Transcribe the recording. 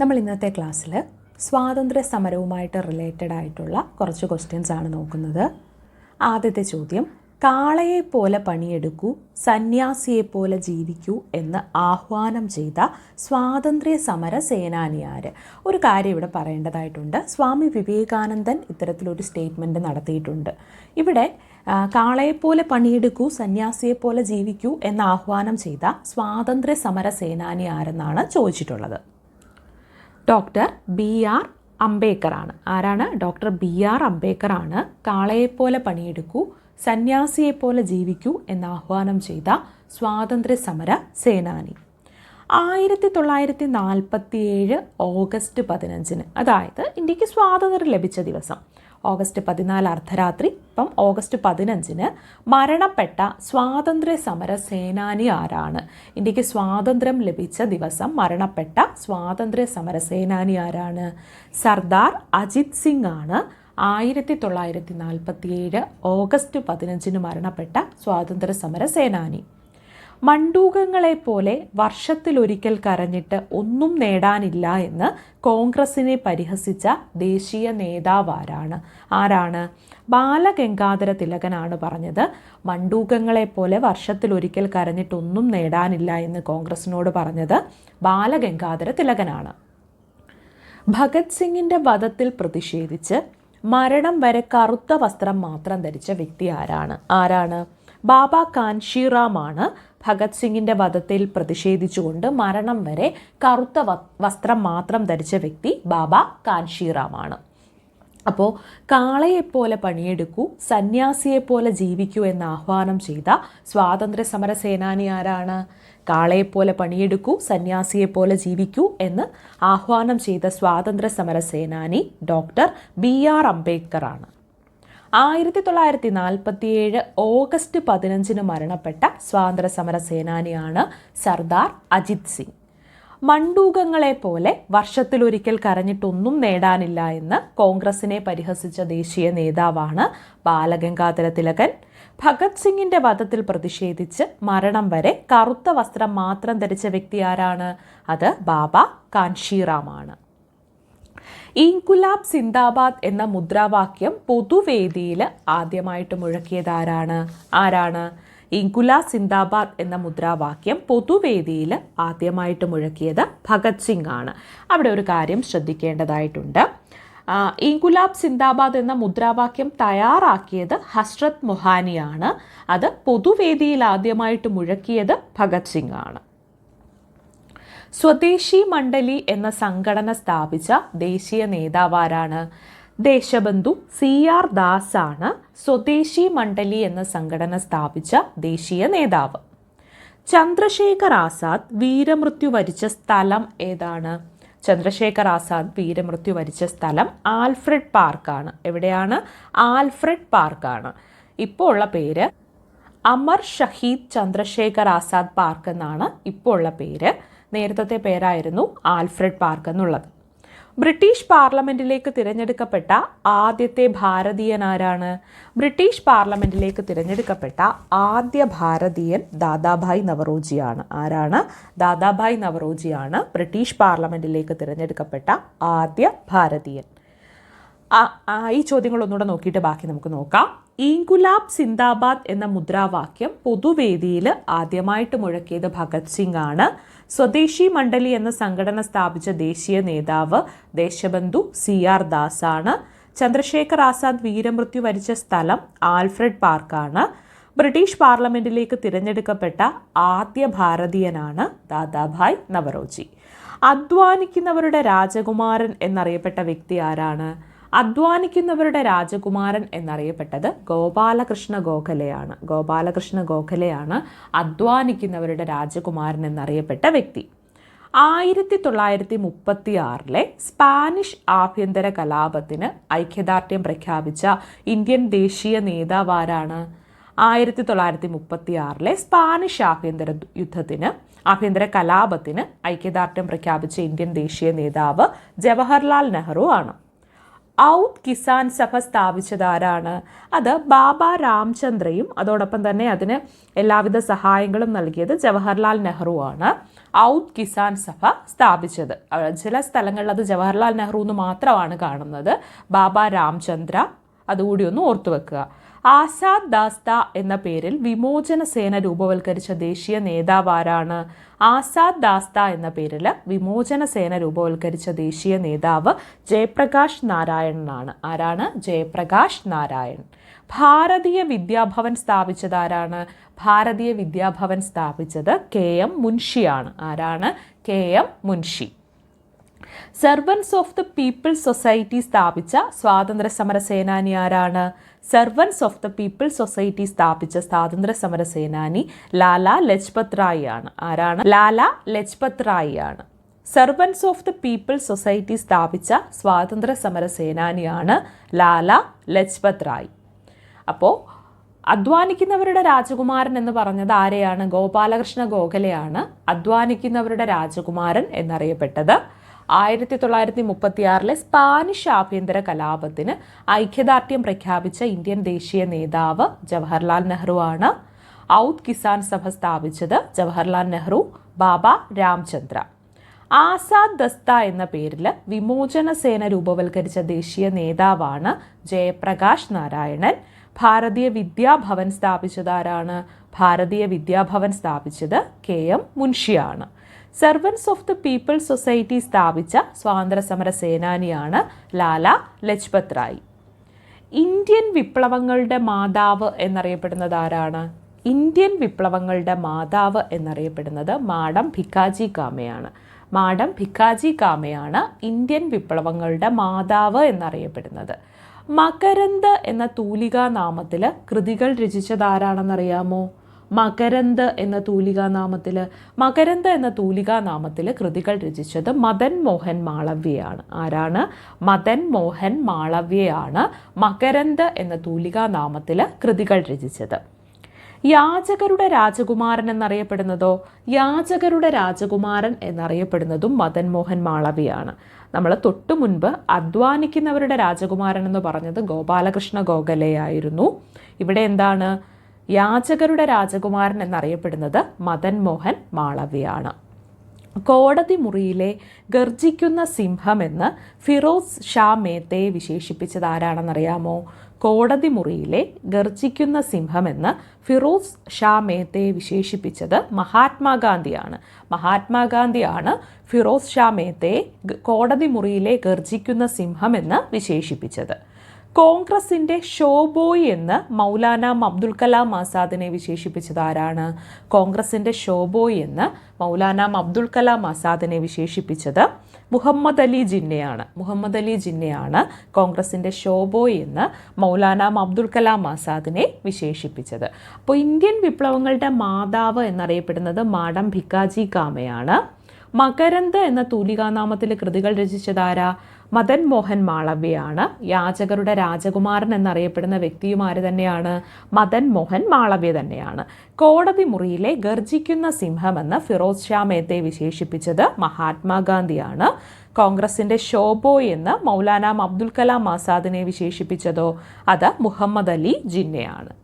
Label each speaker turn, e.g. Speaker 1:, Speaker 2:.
Speaker 1: നമ്മൾ ഇന്നത്തെ ക്ലാസ്സിൽ സ്വാതന്ത്ര്യ സമരവുമായിട്ട് റിലേറ്റഡ് ആയിട്ടുള്ള കുറച്ച് ക്വസ്റ്റ്യൻസ് ആണ് നോക്കുന്നത്. ആദ്യത്തെ ചോദ്യം കാളയെ പോലെ പണിയെടുക്കൂ സന്യാസിയെ പോലെ ജീവിക്കൂ എന്ന് ആഹ്വാനം ചെയ്ത സ്വാതന്ത്ര്യ സമര സേനാനിയാര് ഒരു കാര്യം ഇവിടെ പറയേണ്ടതായിട്ടുണ്ട്. സ്വാമി വിവേകാനന്ദൻ ഇത്തരത്തിലൊരു സ്റ്റേറ്റ്മെന്റ് നടത്തിയിട്ടുണ്ട്. ഇവിടെ കാളയെപ്പോലെ പണിയെടുക്കൂ സന്യാസിയെപ്പോലെ ജീവിക്കൂ എന്ന് ആഹ്വാനം ചെയ്ത സ്വാതന്ത്ര്യ സമര സേനാനി ആരെന്നാണ് ചോദിച്ചിട്ടുള്ളത്. ഡോക്ടർ ബി ആർ അംബേക്കർ ആണ് ആരാണ്? ഡോക്ടർ ബി ആർ അംബേക്കർ ആണ് കാളയെപ്പോലെ പണിയെടുക്കൂ സന്യാസിയെപ്പോലെ ജീവിക്കൂ എന്ന് ആഹ്വാനം ചെയ്ത സ്വാതന്ത്ര്യ സമര സേനാനി. ആയിരത്തി തൊള്ളായിരത്തി നാൽപ്പത്തി ഏഴ് ഓഗസ്റ്റ് പതിനഞ്ചിന് അതായത് ഇന്ത്യയ്ക്ക് സ്വാതന്ത്ര്യം ലഭിച്ച ദിവസം. ഓഗസ്റ്റ് പതിനാല് അർദ്ധരാത്രി ഇപ്പം ഓഗസ്റ്റ് പതിനഞ്ചിന് മരണപ്പെട്ട സ്വാതന്ത്ര്യ സമര സേനാനി ആരാണ്? ഇന്ത്യയ്ക്ക് സ്വാതന്ത്ര്യം ലഭിച്ച ദിവസം മരണപ്പെട്ട സ്വാതന്ത്ര്യ സമര സേനാനി ആരാണ്? സർദാർ അജിത് സിംഗ് ആണ്. ആയിരത്തി തൊള്ളായിരത്തി നാൽപ്പത്തി ഏഴ് ഓഗസ്റ്റ് പതിനഞ്ചിന് മരണപ്പെട്ട സ്വാതന്ത്ര്യ സമര സേനാനി. മണ്ടൂകങ്ങളെ പോലെ വർഷത്തിലൊരിക്കൽ കരഞ്ഞിട്ട് ഒന്നും നേടാനില്ല എന്ന് കോൺഗ്രസിനെ പരിഹസിച്ച ദേശീയ നേതാവ് ആരാണ്? ബാലഗംഗാധര തിലകനാണ് പറഞ്ഞത്. മണ്ടൂകങ്ങളെപ്പോലെ വർഷത്തിലൊരിക്കൽ കരഞ്ഞിട്ട് ഒന്നും നേടാനില്ല എന്ന് കോൺഗ്രസിനോട് പറഞ്ഞത് ബാലഗംഗാധര തിലകനാണ്. ഭഗത് സിംഗിന്റെ വധത്തിൽ പ്രതിഷേധിച്ച് മരണം വരെ കറുത്ത വസ്ത്രം മാത്രം ധരിച്ച വ്യക്തി ആരാണ്? ആരാണ്? ബാബ കാൻഷിറാം ആണ് ഭഗത് സിംഗിന്റെ വധത്തിൽ പ്രതിഷേധിച്ചുകൊണ്ട് മരണം വരെ കറുത്ത വസ്ത്രം മാത്രം ധരിച്ച വ്യക്തി ബാബ കാൻഷിറാമാണ്. അപ്പോൾ കാളയെപ്പോലെ പണിയെടുക്കൂ സന്യാസിയെപ്പോലെ ജീവിക്കൂ എന്ന് ആഹ്വാനം ചെയ്ത സ്വാതന്ത്ര്യ സമര സേനാനി ആരാണ്? കാളയെപ്പോലെ പണിയെടുക്കൂ സന്യാസിയെപ്പോലെ ജീവിക്കൂ എന്ന് ആഹ്വാനം ചെയ്ത സ്വാതന്ത്ര്യ സമര സേനാനി ഡോക്ടർ ബി ആർ അംബേദ്കർ ആണ് ആയിരത്തി തൊള്ളായിരത്തി നാൽപ്പത്തി ഏഴ് ഓഗസ്റ്റ് പതിനഞ്ചിന് മരണപ്പെട്ട സ്വാതന്ത്ര്യ സമര സേനാനിയാണ് സർദാർ അജിത് സിംഗ്. മണ്ടൂകങ്ങളെ പോലെ വർഷത്തിലൊരിക്കൽ കരഞ്ഞിട്ടൊന്നും നേടാനില്ല എന്ന് കോൺഗ്രസിനെ പരിഹസിച്ച ദേശീയ നേതാവാണ് ബാലഗംഗാധര തിലകൻ ഭഗത് സിംഗിന്റെ വധത്തിൽ പ്രതിഷേധിച്ച് മരണം വരെ കറുത്ത വസ്ത്രം മാത്രം ധരിച്ച വ്യക്തി ആരാണ്? അത് ബാബ കാൻഷിറാമാണ്. ഇൻകുലാബ് സിന്ദാബാദ് എന്ന മുദ്രാവാക്യം പൊതുവേദിയിൽ ആദ്യമായിട്ട് മുഴക്കിയത് ആരാണ്? ആരാണ് സിന്ദാബാദ് എന്ന മുദ്രാവാക്യം പൊതുവേദിയിൽ ആദ്യമായിട്ട് മുഴക്കിയത് ഭഗത് സിംഗ് ആണ്. അവിടെ ഒരു കാര്യം ശ്രദ്ധിക്കേണ്ടതായിട്ടുണ്ട്. ഇൻകുലാബ് സിന്ദാബാദ് എന്ന മുദ്രാവാക്യം തയ്യാറാക്കിയത് ഹസ്രത് മൊഹാനിയാണ്. അത് പൊതുവേദിയിൽ ആദ്യമായിട്ട് മുഴക്കിയത് ഭഗത് സിംഗ് ആണ്. സ്വദേശി മണ്ഡലി എന്ന സംഘടന സ്ഥാപിച്ച ദേശീയ നേതാവാരാണ്. ദേശബന്ധു സി ആർ ദാസ് ആണ് സ്വദേശി മണ്ഡലി എന്ന സംഘടന സ്ഥാപിച്ച ദേശീയ നേതാവ്. ചന്ദ്രശേഖർ ആസാദ് വീരമൃത്യു വരിച്ച സ്ഥലം ഏതാണ്? ചന്ദ്രശേഖർ ആസാദ് വീരമൃത്യു വരിച്ച സ്ഥലം ആൽഫ്രഡ് പാർക്കാണ്. എവിടെയാണ്? ആൽഫ്രഡ് പാർക്കാണ്. ഇപ്പോൾ ഉള്ള പേര് അമർ ഷഹീദ് ചന്ദ്രശേഖർ ആസാദ് പാർക്ക് എന്നാണ് ഇപ്പോൾ ഉള്ള പേര്. നേരത്തെ പേരായിരുന്നു ആൽഫ്രഡ് പാർക്ക് എന്നുള്ളത്. ബ്രിട്ടീഷ് പാർലമെന്റിലേക്ക് തിരഞ്ഞെടുക്കപ്പെട്ട ആദ്യത്തെ ഭാരതീയൻ ആരാണ് ബ്രിട്ടീഷ് പാർലമെന്റിലേക്ക് തിരഞ്ഞെടുക്കപ്പെട്ട ആദ്യ ഭാരതീയൻ ദാദാഭായ് നവറോജിയാണ്. ആരാണ്? ദാദാഭായ് നവറോജിയാണ് ബ്രിട്ടീഷ് പാർലമെന്റിലേക്ക് തിരഞ്ഞെടുക്കപ്പെട്ട ആദ്യ ഭാരതീയൻ. ഈ ചോദ്യങ്ങൾ ഒന്നുകൂടെ നോക്കിയിട്ട് ബാക്കി നമുക്ക് നോക്കാം. ഇൻകുലാബ് സിന്ദാബാദ് എന്ന മുദ്രാവാക്യം പൊതുവേദിയിൽ ആദ്യമായിട്ട് മുഴക്കിയത് ഭഗത് സിംഗ് ആണ് സ്വദേശി മണ്ഡലി എന്ന സംഘടന സ്ഥാപിച്ച ദേശീയ നേതാവ് ദേശബന്ധു സി ആർ ദാസാണ്. ചന്ദ്രശേഖർ ആസാദ് വീരമൃത്യു വരിച്ച സ്ഥലം ആൽഫ്രഡ് പാർക്കാണ്. ബ്രിട്ടീഷ് പാർലമെന്റിലേക്ക് തിരഞ്ഞെടുക്കപ്പെട്ട ആദ്യ ഭാരതീയനാണ് ദാദാഭായ് നവറോജി അധ്വാനിക്കുന്നവരുടെ രാജകുമാരൻ എന്നറിയപ്പെട്ട വ്യക്തി ആരാണ്? അധ്വാനിക്കുന്നവരുടെ രാജകുമാരൻ എന്നറിയപ്പെട്ടത് ഗോപാലകൃഷ്ണ ഗോഖലെയാണ്. ഗോപാലകൃഷ്ണ ഗോഖലെയാണ് അധ്വാനിക്കുന്നവരുടെ രാജകുമാരൻ എന്നറിയപ്പെട്ട വ്യക്തി. ആയിരത്തി തൊള്ളായിരത്തി മുപ്പത്തി ആറിലെ സ്പാനിഷ് ആഭ്യന്തര കലാപത്തിന് ഐക്യദാർഢ്യം പ്രഖ്യാപിച്ച ഇന്ത്യൻ ദേശീയ നേതാവ് ആരാണ്? ആയിരത്തി തൊള്ളായിരത്തി മുപ്പത്തി ആറിലെ സ്പാനിഷ് ആഭ്യന്തര യുദ്ധത്തിന് ആഭ്യന്തര കലാപത്തിന് ഐക്യദാർഢ്യം പ്രഖ്യാപിച്ച ഇന്ത്യൻ ദേശീയ നേതാവ് ജവഹർലാൽ നെഹ്റു ആണ്. ഔത്ത് കിസാൻ സഭ സ്ഥാപിച്ചത് ആരാണ് അത് ബാബ രാംചന്ദ്രയും അതോടൊപ്പം തന്നെ അതിന് എല്ലാവിധ സഹായങ്ങളും നൽകിയത് ജവഹർലാൽ നെഹ്റു ആണ്. ഔത്ത് കിസാൻ സഭ സ്ഥാപിച്ചത്. ചില സ്ഥലങ്ങളിൽ അത് ജവഹർലാൽ നെഹ്റു എന്ന് മാത്രമാണ് കാണുന്നത്. ബാബ രാംചന്ദ്ര അതുകൂടി ഒന്ന് ഓർത്തു വെക്കുക ആസാദ് ദാസ്ത എന്ന പേരിൽ വിമോചന സേന രൂപവൽക്കരിച്ച ദേശീയ നേതാവാരാണ് ആസാദ് ദാസ്ത എന്ന പേരിൽ വിമോചന സേന രൂപവൽക്കരിച്ച ദേശീയ നേതാവ് ജയപ്രകാശ് നാരായണനാണ്. ആരാണ്? ജയപ്രകാശ് നാരായൺ. ഭാരതീയ വിദ്യാഭവൻ സ്ഥാപിച്ചതാരാണ് ഭാരതീയ വിദ്യാഭവൻ സ്ഥാപിച്ചത് കെ എം മുൻഷിയാണ്. ആരാണ്? K M Munshi. Servants of the people society സ്ഥാപിച്ച സ്വാതന്ത്ര്യ സമര സേനാനി ആരാണ്? Servants of the people society സ്ഥാപിച്ച സ്വാതന്ത്ര്യ സമര സേനാനി ലാല ലജ്പത് റായി ആണ് ആരാണ്? ലാല ലജ്പത് റായി ആണ് servants of the people society സ്ഥാപിച്ച സ്വാതന്ത്ര്യ സമര സേനാനിയാണ് ലാല ലജ്പത് റായി. അപ്പോൾ അധ്വാനിക്കുന്നവരുടെ രാജകുമാരൻ എന്ന് പറഞ്ഞത് ആരെയാണ്? ഗോപാലകൃഷ്ണ ഗോഖലെയാണ്. അധ്വാനിക്കുന്നവരുടെ രാജകുമാരൻ എന്നറിയപ്പെട്ടത് ആയിരത്തി തൊള്ളായിരത്തി മുപ്പത്തിയാറിലെ സ്പാനിഷ് ആഭ്യന്തര കലാപത്തിന് ഐക്യദാർഢ്യം പ്രഖ്യാപിച്ച ഇന്ത്യൻ ദേശീയ നേതാവ് ജവഹർലാൽ നെഹ്റു ആണ്. ഔത്ത് കിസാൻ സഭ സ്ഥാപിച്ചത് ജവഹർലാൽ നെഹ്റു ബാബ രാംചന്ദ്ര. ആസാദ് ദസ്ത എന്ന പേരിൽ വിമോചന സേന രൂപവൽക്കരിച്ച ദേശീയ നേതാവാണ് ജയപ്രകാശ് നാരായണൻ. ഭാരതീയ വിദ്യാഭവൻ സ്ഥാപിച്ചത് ആരാണ്? ഭാരതീയ വിദ്യാഭവൻ സ്ഥാപിച്ചത് K M മുൻഷിയാണ്. Servants of the people society സ്ഥാപിച്ച സ്വാതന്ത്ര്യ സമര സേനാനിയാണ് ലാല ലജ്പത് റായ് ഇന്ത്യൻ വിപ്ലവങ്ങളുടെ മാതാവ് എന്നറിയപ്പെടുന്നത് ആരാണ്? ഇന്ത്യൻ വിപ്ലവങ്ങളുടെ മാതാവ് എന്നറിയപ്പെടുന്നത് മാഡം ഭിക്കാജി കാമയാണ്. മാഡം ഭിക്കാജി കാമയാണ് ഇന്ത്യൻ വിപ്ലവങ്ങളുടെ മാതാവ് എന്നറിയപ്പെടുന്നത്. മകരന്ത് എന്ന തൂലികാ നാമത്തിൽ കൃതികൾ രചിച്ചത് മകരന്ദ എന്ന തൂലികാനാമത്തിൽ മകരന്ത് എന്ന തൂലികാനാമത്തിൽ കൃതികൾ രചിച്ചത് മദൻ മോഹൻ മാളവ്യയാണ്. ആരാണ്? മദൻ മോഹൻ മാളവ്യയാണ് മകരന്ത് എന്ന തൂലികാനാമത്തിൽ കൃതികൾ രചിച്ചത്. യാചകരുടെ രാജകുമാരൻ എന്നറിയപ്പെടുന്നതോ? യാചകരുടെ രാജകുമാരൻ എന്നറിയപ്പെടുന്നതും മദൻ മോഹൻ മാളവിയാണ് നമ്മൾ തൊട്ടു മുൻപ് അധ്വാനിക്കുന്നവരുടെ രാജകുമാരൻ എന്ന് പറഞ്ഞത് ഗോപാലകൃഷ്ണ ഗോഖലെയായിരുന്നു. ഇവിടെ എന്താണ്? യാചകരുടെ രാജകുമാരൻ എന്നറിയപ്പെടുന്നത് മദൻ മോഹൻ മാളവിയാണ്. കോടതി മുറിയിലെ ഗർജിക്കുന്ന സിംഹമെന്ന് ഫിറോസ് ഷാ മേത്തയെ വിശേഷിപ്പിച്ചത് ആരാണെന്നറിയാമോ? കോടതി മുറിയിലെ ഗർജിക്കുന്ന സിംഹമെന്ന് ഫിറോസ് ഷാ മേത്തയെ വിശേഷിപ്പിച്ചത് മഹാത്മാഗാന്ധിയാണ്. മഹാത്മാഗാന്ധിയാണ് ഫിറോസ് ഷാ മേത്തയെ കോടതി മുറിയിലെ ഗർജിക്കുന്ന സിംഹമെന്ന് വിശേഷിപ്പിച്ചത്. കോൺഗ്രസിന്റെ ഷോബോയ് എന്ന് മൗലാന അബ്ദുൽ കലാം ആസാദിനെ വിശേഷിപ്പിച്ചത് ആരാണ്? കോൺഗ്രസിന്റെ ഷോബോയ് എന്ന് മൗലാന അബ്ദുൽ കലാം ആസാദിനെ വിശേഷിപ്പിച്ചത് മുഹമ്മദ് അലി ജിന്നയാണ്. മുഹമ്മദ് അലി ജിന്നയാണ് കോൺഗ്രസിന്റെ ഷോബോയ് എന്ന് മൗലാന അബ്ദുൽ കലാം ആസാദിനെ വിശേഷിപ്പിച്ചത്. അപ്പോൾ ഇന്ത്യൻ വിപ്ലവങ്ങളുടെ മാതാവ് എന്നറിയപ്പെടുന്നത് മാഡം ഭിക്കാജി കാമയാണ്. മകരന്ത് എന്ന തൂലികാനാമത്തിൽ കൃതികൾ രചിച്ചതാരാ മദൻ മോഹൻ മാളവ്യയാണ്. യാചകരുടെ രാജകുമാരൻ എന്നറിയപ്പെടുന്ന വ്യക്തിയും ആര് തന്നെയാണ്? മദൻ മോഹൻ മാളവ്യ തന്നെയാണ്. കോടതി മുറിയിലെ ഗർജിക്കുന്ന സിംഹമെന്ന് ഫിറോസ് ഷാ മേത്തെ വിശേഷിപ്പിച്ചത് മഹാത്മാഗാന്ധിയാണ്. കോൺഗ്രസിന്റെ ഷോബോ എന്ന് മൗലാന അബ്ദുൽ കലാം ആസാദിനെ വിശേഷിപ്പിച്ചതോ? അത് മുഹമ്മദ് അലി ജിന്നയാണ്.